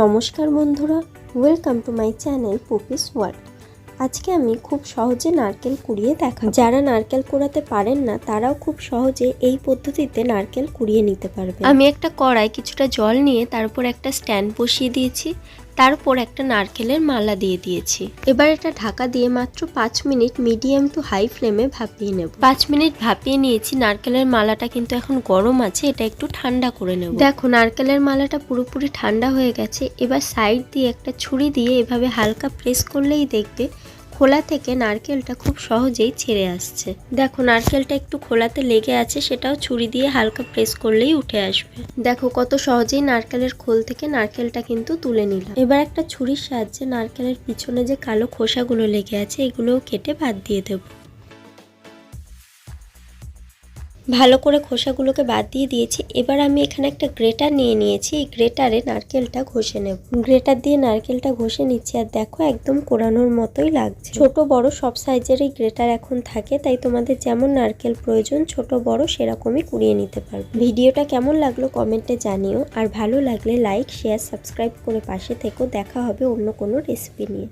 নমস্কার বন্ধুরা welcome to my channel Poppy's World আজকে আমি খুব সহজে নারকেল কুড়িয়ে দেখা যারা নারকেল কুড়াতে পারেন না, তারাও খুব সহজে এই পদ্ধতিতে নারকেল কুড়িয়ে নিতে পারবে আমি একটা কড়াই কিছুটা জল নিয়ে তার উপর একটা স্ট্যান্ড বসিয়ে দিয়েছি। তারপর একটা নারকেলের মালা দিয়ে দিয়েছি। এবার এটা ঢাকা দিয়ে মাত্র পাঁচ মিনিট মিডিয়াম টু হাই ফ্লেমে ভাপিয়ে নেব। পাঁচ মিনিট ভাপিয়ে নিয়েছি, নারকেলের মালাটা কিন্তু এখন গরম আছে, এটা একটু ঠান্ডা করে নেব। দেখো, নারকেলের মালাটা পুরোপুরি ঠান্ডা হয়ে গেছে। এবার সাইড দিয়ে একটা ছুরি দিয়ে এভাবে হালকা প্রেস করলেই দেখবে খোলা থেকে নারকেলটা খুব সহজেই ছেড়ে আসছে। দেখো, নারকেলটা একটু খোলাতে লেগে আছে, সেটাও ছুরি দিয়ে হালকা প্রেস করলেই উঠে আসবে। দেখো, কত সহজেই নারকেলের খোল থেকে নারকেলটা কিন্তু তুলে নিলাম এবার একটা ছুরির সাহায্যে নারকেলের পিছনে যে কালো খোসাগুলো লেগে আছে, এগুলোও কেটে বাদ দিয়ে দেবো। ভালো করে খোসাগুলোকে বাদ দিয়ে দিয়েছি। এবার আমি এখানে একটা গ্রেটার নিয়ে নিয়েছি। এই গ্রেটারে নারকেলটা ঘষে নেব। গ্রেটার দিয়ে নারকেলটা ঘষে নিচ্ছি আর দেখো একদম কোরানোর মতোই লাগছে। ছোট, বড় সব সাইজেরই গ্রেটার এখন থাকে, তাই তোমাদের যেমন নারকেল প্রয়োজন, ছোট, বড় সেরকমই কুড়িয়ে নিতে পারবে। ভিডিওটা কেমন লাগল কমেন্টে জানিও। আর ভালো লাগলে লাইক, শেয়ার, সাবস্ক্রাইব করে পাশে থেকো। দেখা হবে অন্য কোনো রেসিপি নিয়ে।